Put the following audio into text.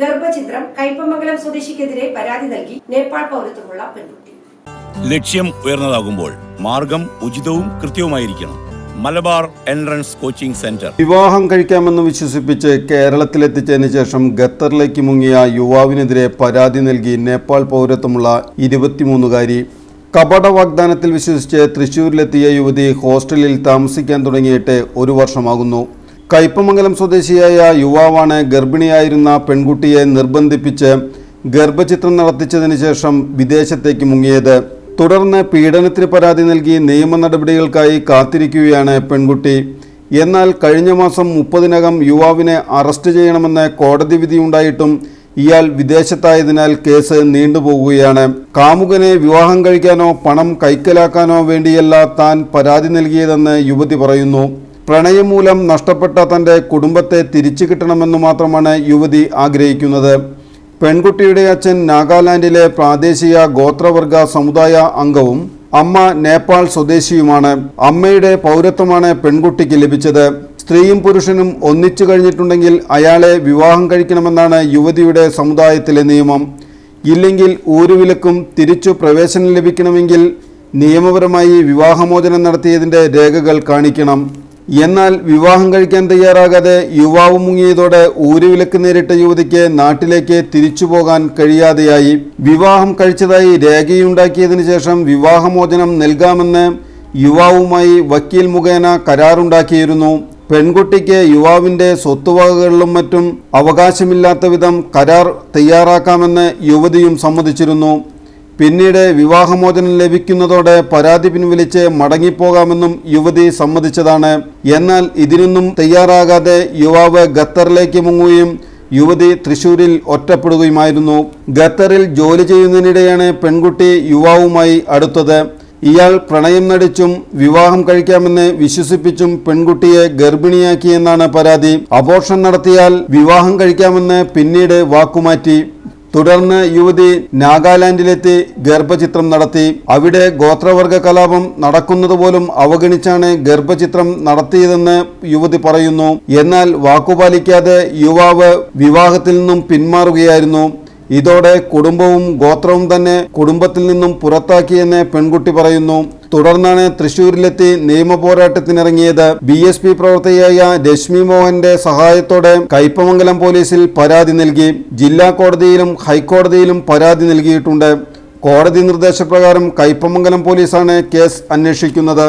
ഗർഭചിത്രം കൈപ്പമംഗലം സ്വദേശിക്കെതിരെ പരാതി നൽകി നേപ്പാൾ പൗരത്വമുള്ള പെൺകുട്ടി. ലക്ഷ്യം ഉയർന്നതാകുമ്പോൾ മാർഗം ഉചിതവും കൃത്യവുമായിരിക്കണം. Malabar entrance coaching centre. വിവാഹം കഴിക്കാമെന്ന് വിശ്വസിപ്പിച്ച് കേരളത്തിലെത്തിച്ചതിന് ശേഷം ഖത്തറിലേക്ക് മുങ്ങിയ യുവാവിനെതിരെ പരാതി നൽകി നേപ്പാൾ പൗരത്വമുള്ള ഇരുപത്തിമൂന്നുകാരി. കപട വാഗ്ദാനത്തിൽ വിശ്വസിച്ച് തൃശൂരിലെത്തിയ യുവതി ഹോസ്റ്റലിൽ താമസിക്കാൻ തുടങ്ങിയിട്ട് ഒരു വർഷമാകുന്നു. കയ്പമംഗലം സ്വദേശിയായ യുവാവാണ് ഗർഭിണിയായിരുന്ന പെൺകുട്ടിയെ നിർബന്ധിപ്പിച്ച് ഗർഭചിത്രം നടത്തിച്ചതിന് ശേഷം വിദേശത്തേക്ക് മുങ്ങിയത്. തുടർന്ന് പീഡനത്തിന് പരാതി നൽകി നിയമ നടപടികൾക്കായി കാത്തിരിക്കുകയാണ് പെൺകുട്ടി. എന്നാൽ കഴിഞ്ഞ മാസം മുപ്പതിനകം യുവാവിനെ അറസ്റ്റ് ചെയ്യണമെന്ന് കോടതി വിധിയുണ്ടായിട്ടും ഇയാൾ വിദേശത്തായതിനാൽ കേസ് നീണ്ടുപോകുകയാണ് കാമുകനെ വിവാഹം കഴിക്കാനോ പണം കൈക്കലാക്കാനോ വേണ്ടിയല്ല താൻ പരാതി നൽകിയതെന്ന് യുവതി പറയുന്നു. പ്രണയം മൂലം നഷ്ടപ്പെട്ട തന്റെ കുടുംബത്തെ തിരിച്ചു കിട്ടണമെന്ന് മാത്രമാണ് യുവതി ആഗ്രഹിക്കുന്നത്. പെൺകുട്ടിയുടെ അച്ഛൻ നാഗാലാൻഡിലെ പ്രാദേശിക ഗോത്രവർഗ സമുദായ അംഗവും അമ്മ നേപ്പാൾ സ്വദേശിയുമാണ്. അമ്മയുടെ പൗരത്വമാണ് പെൺകുട്ടിക്ക് ലഭിച്ചത്. സ്ത്രീയും പുരുഷനും ഒന്നിച്ചു കഴിഞ്ഞിട്ടുണ്ടെങ്കിൽ അയാളെ വിവാഹം കഴിക്കണമെന്നാണ് യുവതിയുടെ സമുദായത്തിലെ നിയമം. ഇല്ലെങ്കിൽ ഊരുവിലക്കും തിരിച്ചു പ്രവേശനം ലഭിക്കണമെങ്കിൽ നിയമപരമായി വിവാഹമോചനം നടത്തിയതിന്റെ രേഖകൾ കാണിക്കണം. എന്നാൽ വിവാഹം കഴിക്കാൻ തയ്യാറാകാതെ യുവാവ് മുങ്ങിയതോടെ ഊരുവിലക്ക് നേരിട്ട യുവതിക്ക് നാട്ടിലേക്ക് തിരിച്ചു പോകാൻ കഴിയാതെയായി. വിവാഹം കഴിച്ചതായി രേഖയുണ്ടാക്കിയതിനു ശേഷം വിവാഹമോചനം നൽകാമെന്ന് യുവാവുമായി വക്കീൽ മുഖേന കരാറുണ്ടാക്കിയിരുന്നു. പെൺകുട്ടിക്ക് യുവാവിന്റെ സ്വത്തുവകകളിലും മറ്റും അവകാശമില്ലാത്ത വിധം കരാർ തയ്യാറാക്കാമെന്ന് യുവതിയും സമ്മതിച്ചിരുന്നു. പിന്നീട് വിവാഹമോചനം ലഭിക്കുന്നതോടെ പരാതി പിൻവലിച്ച് മടങ്ങിപ്പോകാമെന്നും യുവതി സമ്മതിച്ചതാണ്. എന്നാൽ ഇതിനൊന്നും തയ്യാറാകാതെ യുവാവ് ഖത്തറിലേക്ക് മുങ്ങുകയും യുവതി തൃശൂരിൽ ഒറ്റപ്പെടുകയുമായിരുന്നു. ഖത്തറിൽ ജോലി ചെയ്യുന്നതിനിടെയാണ് പെൺകുട്ടി യുവാവുമായി അടുത്തത്. ഇയാൾ പ്രണയം നടിച്ചും വിവാഹം കഴിക്കാമെന്ന് വിശ്വസിപ്പിച്ചും പെൺകുട്ടിയെ ഗർഭിണിയാക്കിയെന്നാണ് പരാതി. അബോർഷൻ നടത്തിയാൽ വിവാഹം കഴിക്കാമെന്ന് പിന്നീട് വാക്കുമാറ്റി. തുടർന്ന് യുവതി നാഗാലാൻഡിലെത്തി ഗർഭചിത്രം നടത്തി. അവിടെ ഗോത്രവർഗ കലാപം നടക്കുന്നത് പോലും അവഗണിച്ചാണ് ഗർഭചിത്രം നടത്തിയതെന്ന് യുവതി പറയുന്നു. എന്നാൽ വാക്കുപാലിക്കാതെ യുവാവ് വിവാഹത്തിൽ നിന്നും പിന്മാറുകയായിരുന്നു. ഇതോടെ കുടുംബവും ഗോത്രവും തന്നെ കുടുംബത്തിൽ നിന്നും പുറത്താക്കിയെന്ന് പെൺകുട്ടി പറയുന്നു. തുടർന്നാണ് തൃശൂരിലെത്തി നിയമ പോരാട്ടത്തിനിറങ്ങിയത്. ബി എസ് പി പ്രവർത്തകയായ രശ്മി മോഹന്റെ സഹായത്തോടെ കയ്പമംഗലം പോലീസിൽ പരാതി നൽകി. ജില്ലാ കോടതിയിലും ഹൈക്കോടതിയിലും പരാതി നൽകിയിട്ടുണ്ട്. കോടതി നിർദ്ദേശപ്രകാരം കയ്പമംഗലം പോലീസാണ് കേസ് അന്വേഷിക്കുന്നത്.